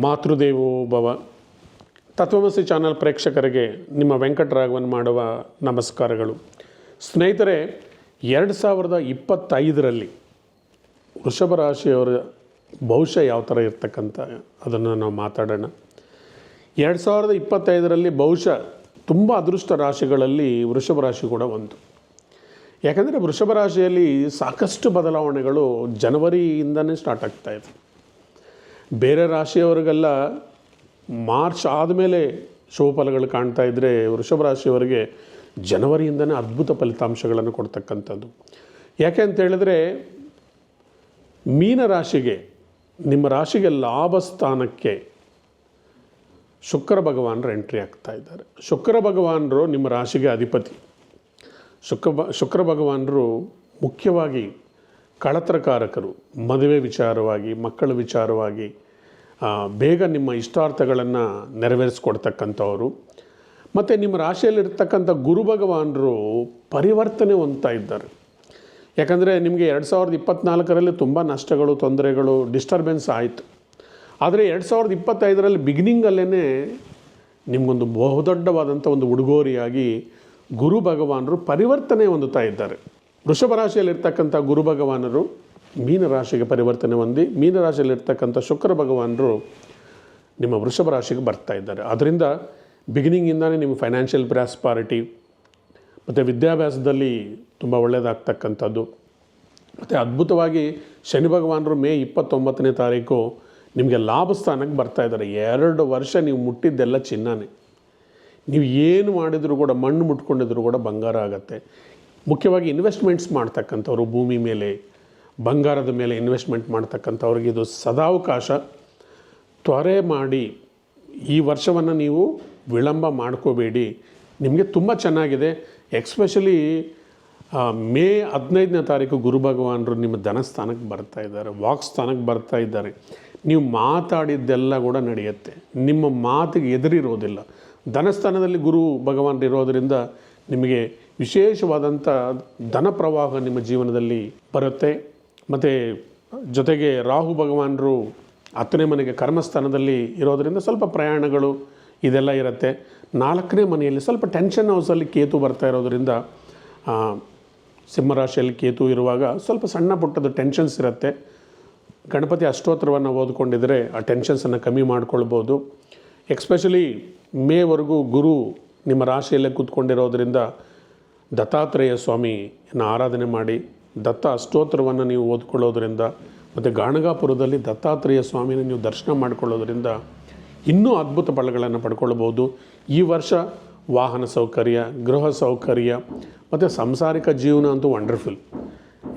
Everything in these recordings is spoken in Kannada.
ಮಾತೃದೇವೋ ಭವ. ತತ್ವಮಸಿ ಚಾನಲ್ ಪ್ರೇಕ್ಷಕರಿಗೆ ನಿಮ್ಮ ವೆಂಕಟರಾಘವನ್ ಮಾಡುವ ನಮಸ್ಕಾರಗಳು. ಸ್ನೇಹಿತರೆ, ಎರಡು ಸಾವಿರದ ಇಪ್ಪತ್ತೈದರಲ್ಲಿ ವೃಷಭ ರಾಶಿಯವರ ಭವಿಷ್ಯ ಯಾವ ಥರ ಇರ್ತಕ್ಕಂಥ ಅದನ್ನು ನಾವು ಮಾತಾಡೋಣ. ಎರಡು ಸಾವಿರದ ಇಪ್ಪತ್ತೈದರಲ್ಲಿ ಬಹುಶಃ ತುಂಬ ಅದೃಷ್ಟ ರಾಶಿಗಳಲ್ಲಿ ವೃಷಭ ರಾಶಿ ಕೂಡ ಒಂದು. ಯಾಕಂದರೆ ವೃಷಭ ರಾಶಿಯಲ್ಲಿ ಸಾಕಷ್ಟು ಬದಲಾವಣೆಗಳು ಜನವರಿಯಿಂದನೇ ಸ್ಟಾರ್ಟ್ ಆಗ್ತಾಯಿದೆ ಬೇರೆ ರಾಶಿಯವರಿಗೆಲ್ಲ ಮಾರ್ಚ್ ಆದಮೇಲೆ ಶುಭಫಲಗಳು ಕಾಣ್ತಾ ಇದ್ದರೆ ವೃಷಭ ರಾಶಿಯವರಿಗೆ ಜನವರಿಯಿಂದನೇ ಅದ್ಭುತ ಫಲಿತಾಂಶಗಳನ್ನು ಕೊಡ್ತಕ್ಕಂಥದ್ದು. ಯಾಕೆ ಅಂತ ಹೇಳಿದ್ರೆ, ಮೀನ ರಾಶಿಗೆ, ನಿಮ್ಮ ರಾಶಿಗೆ ಲಾಭ ಸ್ಥಾನಕ್ಕೆ ಶುಕ್ರ ಭಗವಾನರು ಎಂಟ್ರಿ ಆಗ್ತಾ ಇದ್ದಾರೆ. ಶುಕ್ರ ಭಗವಾನರು ನಿಮ್ಮ ರಾಶಿಗೆ ಅಧಿಪತಿ. ಶುಕ್ರ ಶುಕ್ರ ಭಗವಾನರು ಮುಖ್ಯವಾಗಿ ಕಳತ್ರಕಾರಕರು, ಮದುವೆ ವಿಚಾರವಾಗಿ, ಮಕ್ಕಳ ವಿಚಾರವಾಗಿ ಬೇಗ ನಿಮ್ಮ ಇಷ್ಟಾರ್ಥಗಳನ್ನು ನೆರವೇರಿಸ್ಕೊಡ್ತಕ್ಕಂಥವರು. ಮತ್ತು ನಿಮ್ಮ ರಾಶಿಯಲ್ಲಿರ್ತಕ್ಕಂಥ ಗುರು ಭಗವಾನರು ಪರಿವರ್ತನೆ ಹೊಂದ್ತಾ ಇದ್ದಾರೆ. ಯಾಕಂದರೆ ನಿಮಗೆ ಎರಡು ಸಾವಿರದ ಇಪ್ಪತ್ತ್ನಾಲ್ಕರಲ್ಲಿ ತುಂಬ ನಷ್ಟಗಳು, ತೊಂದರೆಗಳು ಡಿಸ್ಟರ್ಬೆನ್ಸ್ ಆಯಿತು. ಆದರೆ ಎರಡು ಸಾವಿರದ ಇಪ್ಪತ್ತೈದರಲ್ಲಿ ಬಿಗಿನಿಂಗಲ್ಲೇ ನಿಮಗೊಂದು ಬಹುದೊಡ್ಡವಾದಂಥ ಒಂದು ಉಡುಗೊರೆಯಾಗಿ ಗುರು ಭಗವಾನರು ಪರಿವರ್ತನೆ ಹೊಂದುತ್ತಾ ಇದ್ದಾರೆ. ವೃಷಭ ರಾಶಿಯಲ್ಲಿರ್ತಕ್ಕಂಥ ಗುರು ಭಗವಾನರು ಮೀನ ರಾಶಿಗೆ ಪರಿವರ್ತನೆ ಹೊಂದಿ, ಮೀನ ರಾಶಿಯಲ್ಲಿರ್ತಕ್ಕಂಥ ಶುಕ್ರ ಭಗವಾನರು ನಿಮ್ಮ ವೃಷಭ ರಾಶಿಗೆ ಬರ್ತಾ ಇದ್ದಾರೆ. ಅದರಿಂದ ಬಿಗಿನಿಂಗಿಂದಲೇ ನಿಮ್ಮ ಫೈನಾನ್ಷಿಯಲ್ ಪ್ರಾಸ್ಪಾರಿಟಿ ಮತ್ತು ವಿದ್ಯಾಭ್ಯಾಸದಲ್ಲಿ ತುಂಬ ಒಳ್ಳೆಯದಾಗ್ತಕ್ಕಂಥದ್ದು ಮತ್ತು ಅದ್ಭುತವಾಗಿ ಶನಿ ಭಗವಾನರು ಮೇ ಇಪ್ಪತ್ತೊಂಬತ್ತನೇ ತಾರೀಕು ನಿಮಗೆ ಲಾಭ ಸ್ಥಾನಕ್ಕೆ ಬರ್ತಾ ಇದ್ದಾರೆ. ಎರಡು ವರ್ಷ ನೀವು ಮುಟ್ಟಿದ್ದೆಲ್ಲ ಚಿನ್ನನೇ. ನೀವು ಏನು ಮಾಡಿದರೂ ಕೂಡ ಮಣ್ಣು ಮುಟ್ಕೊಂಡಿದ್ರು ಕೂಡ ಬಂಗಾರ ಆಗತ್ತೆ. ಮುಖ್ಯವಾಗಿ ಇನ್ವೆಸ್ಟ್ಮೆಂಟ್ಸ್ ಮಾಡ್ತಕ್ಕಂಥವ್ರು ಭೂಮಿ ಮೇಲೆ, ಬಂಗಾರದ ಮೇಲೆ ಇನ್ವೆಸ್ಟ್ಮೆಂಟ್ ಮಾಡ್ತಕ್ಕಂಥವ್ರಿಗೆ ಇದು ಸದಾವಕಾಶ. ತ್ವರೆ ಮಾಡಿ, ಈ ವರ್ಷವನ್ನು ನೀವು ವಿಳಂಬ ಮಾಡ್ಕೋಬೇಡಿ. ನಿಮಗೆ ತುಂಬ ಚೆನ್ನಾಗಿದೆ. ಎಕ್ಸ್ಪೆಷಲಿ ಮೇ ಹದಿನೈದನೇ ತಾರೀಕು ಗುರು ಭಗವಾನರು ನಿಮ್ಮ ಧನಸ್ಥಾನಕ್ಕೆ ಬರ್ತಾ ಇದ್ದಾರೆ ವಾಕ್ ಸ್ಥಾನಕ್ಕೆ ಬರ್ತಾ ಇದ್ದಾರೆ. ನೀವು ಮಾತಾಡಿದ್ದೆಲ್ಲ ಕೂಡ ನಡೆಯುತ್ತೆ. ನಿಮ್ಮ ಮಾತಿಗೆ ಎದುರಿರೋದಿಲ್ಲ. ಧನಸ್ಥಾನದಲ್ಲಿ ಗುರು ಭಗವಾನರು ಇರೋದರಿಂದ ನಿಮಗೆ ವಿಶೇಷವಾದಂಥ ಧನ ಪ್ರವಾಹ ನಿಮ್ಮ ಜೀವನದಲ್ಲಿ ಬರುತ್ತೆ. ಮತ್ತು ಜೊತೆಗೆ ರಾಹು ಭಗವಾನರು ಹತ್ತನೇ ಮನೆಗೆ ಕರ್ಮಸ್ಥಾನದಲ್ಲಿ ಇರೋದರಿಂದ ಸ್ವಲ್ಪ ಪ್ರಯಾಣಗಳು ಇದೆಲ್ಲ ಇರುತ್ತೆ. ನಾಲ್ಕನೇ ಮನೆಯಲ್ಲಿ ಸ್ವಲ್ಪ ಟೆನ್ಷನ್ ಹೌಸಲ್ಲಿ ಕೇತು ಬರ್ತಾ ಇರೋದರಿಂದ ಸಿಂಹರಾಶಿಯಲ್ಲಿ ಕೇತು ಇರುವಾಗ ಸ್ವಲ್ಪ ಸಣ್ಣ ಪುಟ್ಟದ ಟೆನ್ಷನ್ಸ್ ಇರುತ್ತೆ. ಗಣಪತಿ ಅಷ್ಟೋತ್ತರವನ್ನು ಓದ್ಕೊಂಡಿದ್ರೆ ಆ ಟೆನ್ಷನ್ಸನ್ನು ಕಮ್ಮಿ ಮಾಡ್ಕೊಳ್ಬೋದು. ಎಕ್ಸ್ಪೆಷಲಿ ಮೇವರೆಗೂ ಗುರು ನಿಮ್ಮ ರಾಶಿಯಲ್ಲೇ ಕೂತ್ಕೊಂಡಿರೋದ್ರಿಂದ ದತ್ತಾತ್ರೇಯ ಸ್ವಾಮಿಯನ್ನು ಆರಾಧನೆ ಮಾಡಿ ದತ್ತ ಅಷ್ಟೋತ್ತರವನ್ನು ನೀವು ಓದ್ಕೊಳ್ಳೋದ್ರಿಂದ ಮತ್ತು ಗಾಣಗಾಪುರದಲ್ಲಿ ದತ್ತಾತ್ರೇಯ ಸ್ವಾಮಿನ ನೀವು ದರ್ಶನ ಮಾಡಿಕೊಳ್ಳೋದ್ರಿಂದ ಇನ್ನೂ ಅದ್ಭುತ ಫಲಗಳನ್ನು ಪಡ್ಕೊಳ್ಬೋದು ಈ ವರ್ಷ ವಾಹನ ಸೌಕರ್ಯ, ಗೃಹ ಸೌಕರ್ಯ, ಮತ್ತು ಸಾಂಸಾರಿಕ ಜೀವನ ಅಂತೂ ವಂಡರ್ಫುಲ್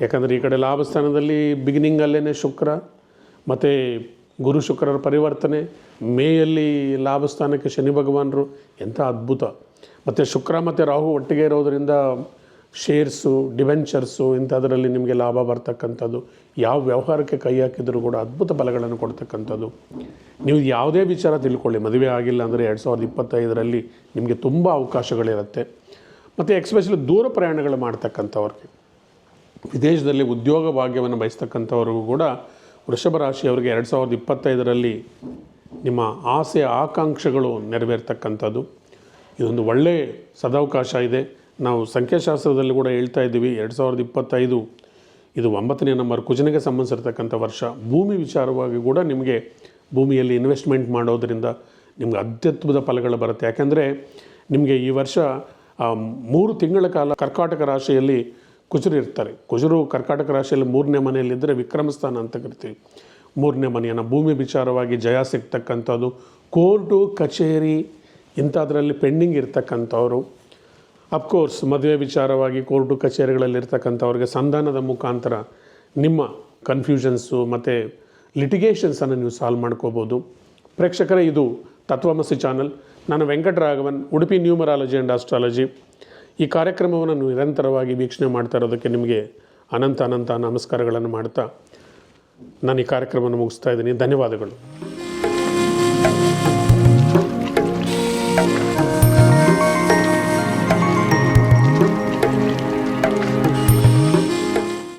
ಯಾಕಂದರೆ ಈ ಕಡೆ ಲಾಭಸ್ಥಾನದಲ್ಲಿ ಬಿಗಿನಿಂಗಲ್ಲೇ ಶುಕ್ರ, ಮತ್ತು ಗುರು ಶುಕ್ರರ ಪರಿವರ್ತನೆ, ಮೇಯಲ್ಲಿ ಲಾಭಸ್ಥಾನಕ್ಕೆ ಶನಿ ಭಗವಾನರು ಎಂಥ ಅದ್ಭುತ. ಮತ್ತು ಶುಕ್ರ ಮತ್ತು ರಾಹು ಒಟ್ಟಿಗೆ ಇರೋದರಿಂದ ಶೇರ್ಸು ಡಿವೆಂಚರ್ಸು ಇಂಥದ್ರಲ್ಲಿ ನಿಮಗೆ ಲಾಭ ಬರ್ತಕ್ಕಂಥದ್ದು. ಯಾವ ವ್ಯವಹಾರಕ್ಕೆ ಕೈ ಹಾಕಿದರೂ ಕೂಡ ಅದ್ಭುತ ಫಲಗಳನ್ನು ಕೊಡ್ತಕ್ಕಂಥದ್ದು. ನೀವು ಯಾವುದೇ ವಿಚಾರ ತಿಳ್ಕೊಳ್ಳಿ, ಮದುವೆ ಆಗಿಲ್ಲ ಅಂದರೆ ಎರಡು ಸಾವಿರದ ಇಪ್ಪತ್ತೈದರಲ್ಲಿ ನಿಮಗೆ ತುಂಬ ಅವಕಾಶಗಳಿರುತ್ತೆ. ಮತ್ತು ಎಕ್ಸ್ಪೆಷಲಿ ದೂರ ಪ್ರಯಾಣಗಳು ಮಾಡ್ತಕ್ಕಂಥವ್ರಿಗೆ. ವಿದೇಶದಲ್ಲಿ ಉದ್ಯೋಗ ಭಾಗ್ಯವನ್ನು ಬಯಸ್ತಕ್ಕಂಥವ್ರಿಗೂ ಕೂಡ ವೃಷಭ ರಾಶಿಯವರಿಗೆ ಎರಡು ಸಾವಿರದ ಇಪ್ಪತ್ತೈದರಲ್ಲಿ ನಿಮ್ಮ ಆಸೆ, ಆಕಾಂಕ್ಷೆಗಳು ನೆರವೇರ್ತಕ್ಕಂಥದ್ದು. ಇದೊಂದು ಒಳ್ಳೆಯ ಸದಾವಕಾಶ ಇದೆ. ನಾವು ಸಂಖ್ಯಾಶಾಸ್ತ್ರದಲ್ಲಿ ಕೂಡ ಹೇಳ್ತಾ ಇದ್ದೀವಿ, ಎರಡು ಸಾವಿರದ ಇಪ್ಪತ್ತೈದು ಇದು ಒಂಬತ್ತನೇ ನಂಬರ್ ಕುಜನಿಗೆ ಸಂಬಂಧಿಸಿರ್ತಕ್ಕಂಥ ವರ್ಷ. ಭೂಮಿ ವಿಚಾರವಾಗಿ ಕೂಡ ನಿಮಗೆ ಭೂಮಿಯಲ್ಲಿ ಇನ್ವೆಸ್ಟ್ಮೆಂಟ್ ಮಾಡೋದರಿಂದ ನಿಮ್ಗೆ ಅತ್ಯದ್ಭುತ ಫಲಗಳು ಬರುತ್ತೆ. ಯಾಕೆಂದರೆ ನಿಮಗೆ ಈ ವರ್ಷ ಮೂರು ತಿಂಗಳ ಕಾಲ ಕರ್ಕಾಟಕ ರಾಶಿಯಲ್ಲಿ ಕುಜರು ಇರ್ತಾರೆ. ಕುಜರು ಕರ್ಕಾಟಕ ರಾಶಿಯಲ್ಲಿ ಮೂರನೇ ಮನೆಯಲ್ಲಿದ್ದರೆ ವಿಕ್ರಮಸ್ಥಾನ ಅಂತ ಕರಿತೀವಿ. ಮೂರನೇ ಮನೆಯನ್ನು ಭೂಮಿ ವಿಚಾರವಾಗಿ ಜಯ ಸಿಗ್ತಕ್ಕಂಥದ್ದು. ಕೋರ್ಟು, ಕಚೇರಿ ಇಂಥದ್ರಲ್ಲಿ ಪೆಂಡಿಂಗ್ ಇರ್ತಕ್ಕಂಥವ್ರು ಅಫ್ಕೋರ್ಸ್ ಮದುವೆ ವಿಚಾರವಾಗಿ ಕೋರ್ಟು ಕಚೇರಿಗಳಲ್ಲಿರ್ತಕ್ಕಂಥವ್ರಿಗೆ ಸಂಧಾನದ ಮುಖಾಂತರ ನಿಮ್ಮ ಕನ್ಫ್ಯೂಷನ್ಸು ಮತ್ತು ಲಿಟಿಗೇಷನ್ಸನ್ನು ನೀವು ಸಾಲ್ವ್ ಮಾಡ್ಕೋಬೋದು. ಪ್ರೇಕ್ಷಕರೇ, ಇದು ತತ್ವಮಸಿ ಚಾನಲ್ ನಾನು Venkataraghavan, Udupi numerology and astrology ಈ ಕಾರ್ಯಕ್ರಮವನ್ನು ನಿರಂತರವಾಗಿ ವೀಕ್ಷಣೆ ಮಾಡ್ತಾ ಇರೋದಕ್ಕೆ ನಿಮಗೆ ಅನಂತ ಅನಂತ ನಮಸ್ಕಾರಗಳನ್ನು ಮಾಡ್ತಾ ನಾನು ಈ ಕಾರ್ಯಕ್ರಮವನ್ನು ಮುಗಿಸ್ತಾ ಇದ್ದೀನಿ. ಧನ್ಯವಾದಗಳು.